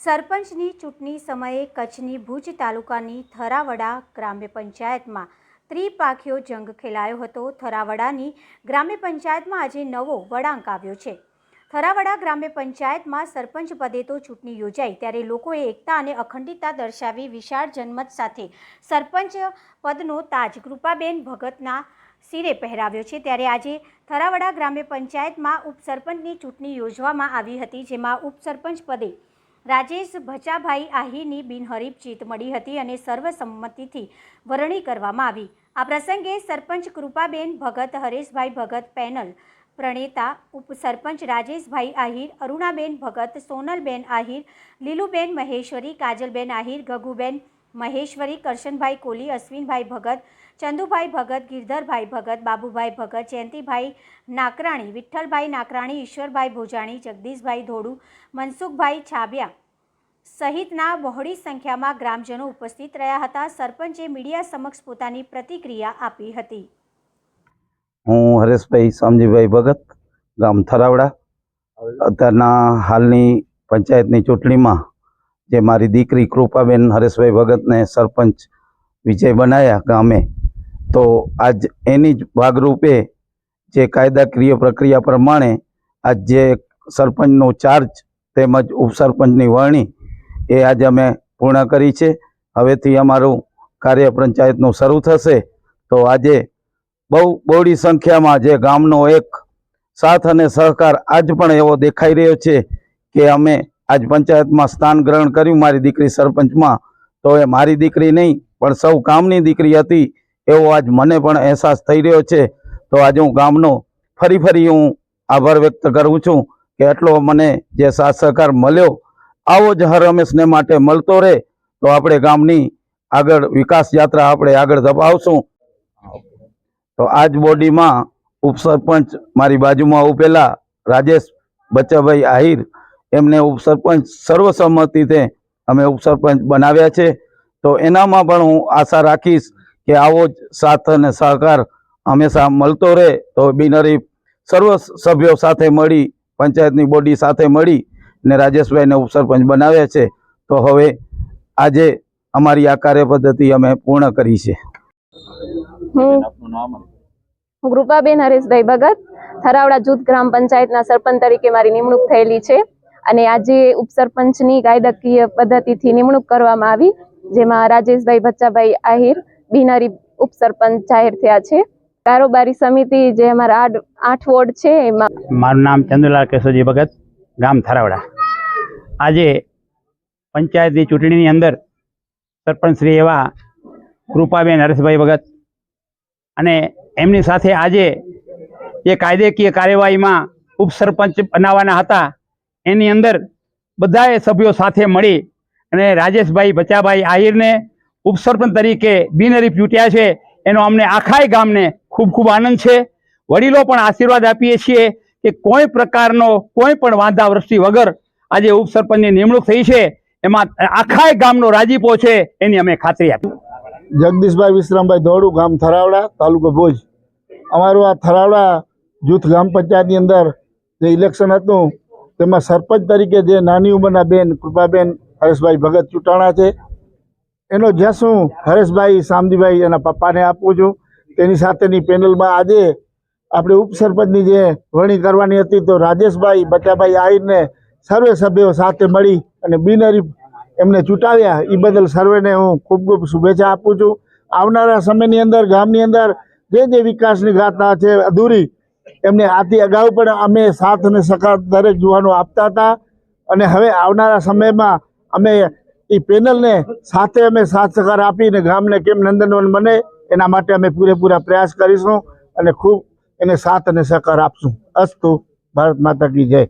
સરપંચની ચૂંટણી સમયે કચ્છની ભુજ તાલુકાની થરાવડા ગ્રામ્ય પંચાયતમાં ત્રિપાખીયો જંગ ખેલાયો હતો. થરાવડાની ગ્રામ્ય પંચાયતમાં આજે નવો વળાંક આવ્યો છે. થરાવડા ગ્રામ્ય પંચાયતમાં સરપંચ પદે તો ચૂંટણી યોજાઈ, ત્યારે લોકોએ એકતા અને અખંડિતતા દર્શાવી વિશાળ જનમત સાથે સરપંચ પદનો તાજ કૃપાબેન ભગતના શિરે પહેરાવ્યો છે. ત્યારે આજે થરાવડા ગ્રામ્ય પંચાયતમાં ઉપસરપંચની ચૂંટણી યોજવામાં આવી હતી, જેમાં ઉપસરપંચ પદે રાજેશ ભચાભાઈ આહીની બિનહરીફ જીત મળી હતી અને સર્વસંમતિથી વરણી કરવામાં આવી. આ પ્રસંગે સરપંચ કૃપાબેન, ભગત હરેશભાઈ ભગત પેનલ, પ્રણેતા ઉપસરપંચ રાજેશભાઈ આહિર, અરુણાબેન ભગત, સોનલબેન આહિર, લીલુબેન મહેશ્વરી, કાજલબેન આહિર, ગગુબેન મહેશ્વરી, કરશનભાઈ કોલી, અશ્વિનભાઈ ભગત, ચંદુભાઈ ભગત, ગિરધરભાઈ ભગત, બાબુભાઈ ભગત, જયંતિભાઈ નાકરાણી, વિઠ્ઠલભાઈ નાકરાણી, ઈશ્વરભાઈ ભોજાણી, જગદીશભાઈ ધોડુ મનસુખભાઈ છાબિયા સહિતના બહોળી સંખ્યામાં ગ્રામજનો ઉપસ્થિત રહ્યા હતા. સરપંચે મીડિયા સમક્ષ પોતાની પ્રતિક્રિયા આપી હતી. હું હરેશભાઈ સામજીભાઈ ભગત, ગામ થરાવડા. અત્યારના હાલની પંચાયતની ચૂંટણીમાં જે મારી દીકરી કૃપાબેન હરેશભાઈ ભગતને સરપંચ વિજય બનાવ્યા ગામે, તો આજ એની જ ભાગરૂપે જે કાયદાકીય પ્રક્રિયા પ્રમાણે આજ જે સરપંચનો ચાર્જ તેમજ ઉપસરપંચની વરણી એ આજે અમે પૂર્ણ કરી છે. હવેથી અમારું કાર્ય પંચાયતનું શરૂ થશે. તો આજે બહુ બહોળી સંખ્યામાં જે ગામનો એક સાથ અને સહકાર આજ પણ એવો દેખાઈ રહ્યો છે કે અમે આજ પંચાયતમાં સ્થાન ગ્રહણ કર્યું મારી દીકરી સરપંચમાં. તો એ મારી દીકરી નહીં, પણ સૌ ગામની દીકરી હતી એવો આજ મને પણ અહેસાસ થઈ રહ્યો છે. તો આજે હું ગામનો ફરી ફરી હું આભાર વ્યક્ત કરું છું કે એટલો મને જે સાથ સહકાર મળ્યો આવો જ હર હંમેશને માટે મળતો રહે તો આપણે ગામની આગળ વિકાસ યાત્રા આપણે આગળ ધપાવશું. તો આ જ બોડીમાં ઉપસરપંચ મારી બાજુમાં ઉભેલા રાજેશ બચ્ચાભાઈ આહિર, એમને ઉપસરપંચ સર્વસંમતિથી અમે ઉપસરપંચ બનાવ્યા છે. તો એનામાં પણ હું આશા રાખીશ કે આવો જ સાથ અને સહકાર હંમેશા મળતો રહે તો બિનહરીફ સર્વ સભ્યો સાથે મળી, પંચાયતની બોડી સાથે મળી ને રાજેશભાઈને ઉપસરપંચ બનાવ્યા છે તો હવે આજે અમારી આ કાર્યપદ્ધતિ અમે પૂર્ણ કરી છે. હું કૃપાબેન હરેશભાઈ ભગત થરાવડા જૂથ ગ્રામ પંચાયતના સરપંચ તરીકે મારી નિમણૂક થયેલી છે અને આજે ઉપસરપંચની કાયદાકીય પદ્ધતિથી નિમણૂક કરવામાં આવી જેમાં રાજેશભાઈ બચ્ચાભાઈ આહિર બિનારી ઉપસરપંચ જાહેર થયા છે. કારોબારી સમિતિ જે અમારા આઠ આઠ વોર્ડ છે એમાં મારું નામ ચંદ્રલાલ કેશવજી ભગત ગામ થરાવડા. આજે પંચાયતની ચૂંટણીની અંદર સરપંચ શ્રી એવા કૃપાબેન હરેશભાઈ ભગત અને એમની સાથે આજે જે કાયદેકીય કાર્યવાહીમાં ઉપસરપંચ બનાવવાના હતા, એની અંદર બધાએ સભ્યો સાથે મળી અને રાજેશભાઈ બચાભાઈ આહિરને ઉપસરપંચ તરીકે બિનહરીફ ચૂંટ્યા છે. એનો અમને આખાય ગામને ખૂબ ખૂબ આનંદ છે. વડીલો પણ આશીર્વાદ આપીએ છીએ કે કોઈ પ્રકારનો કોઈ પણ વાંધા વૃષ્ટિ વગર આજે ઉપસરપંચની નિમણૂક થઈ છે. એમાં આખાય ગામનો રાજીપો છે. એની અમે ખાતરી આપી જગદીશભાઈ વિશ્રામભાઈ ધોળું ગામ થરાવડા, તાલુકો ભુજ. અમારું આ થરાવડા જૂથ ગ્રામ પંચાયતની અંદર જે ઇલેક્શન હતું, તેમાં સરપંચ તરીકે જે નાની ઉંમરના બેન કૃપાબેન, હરેશભાઈ ભગત ચૂંટાણા છે. એનો જસ હું હરેશભાઈ, શામજીભાઈ એના પપ્પાને આપું છું. તેની સાથેની પેનલમાં આજે આપણે ઉપસરપંચની જે વરણી કરવાની હતી, તો રાજેશભાઈ બચાભાઈ આહિરને સર્વે સભ્યો સાથે મળી અને બિનહરીફ એમને ચૂંટાવ્યા. એ બદલ સર્વેને હું ખૂબ ખૂબ શુભેચ્છા આપું છું. આવનારા સમયની અંદર, ગામની અંદર જે જે વિકાસની ગાથા છે, અધૂરી, એમને આથી અગાઉ પણ અમે સાથ અને સહકાર દરેક યુવાનો આપતા હતા. અને હવે આવનારા સમયમાં અમે એ પેનલને સાથે અમે સાથ સહકાર આપીને ગામને કેમ નંદનવન બને, એના માટે અમે પૂરેપૂરા પ્રયાસ કરીશું અને ખૂબ એને સાથ અને સહકાર આપશું. અસ્તુ, ભારત માતા કી જય.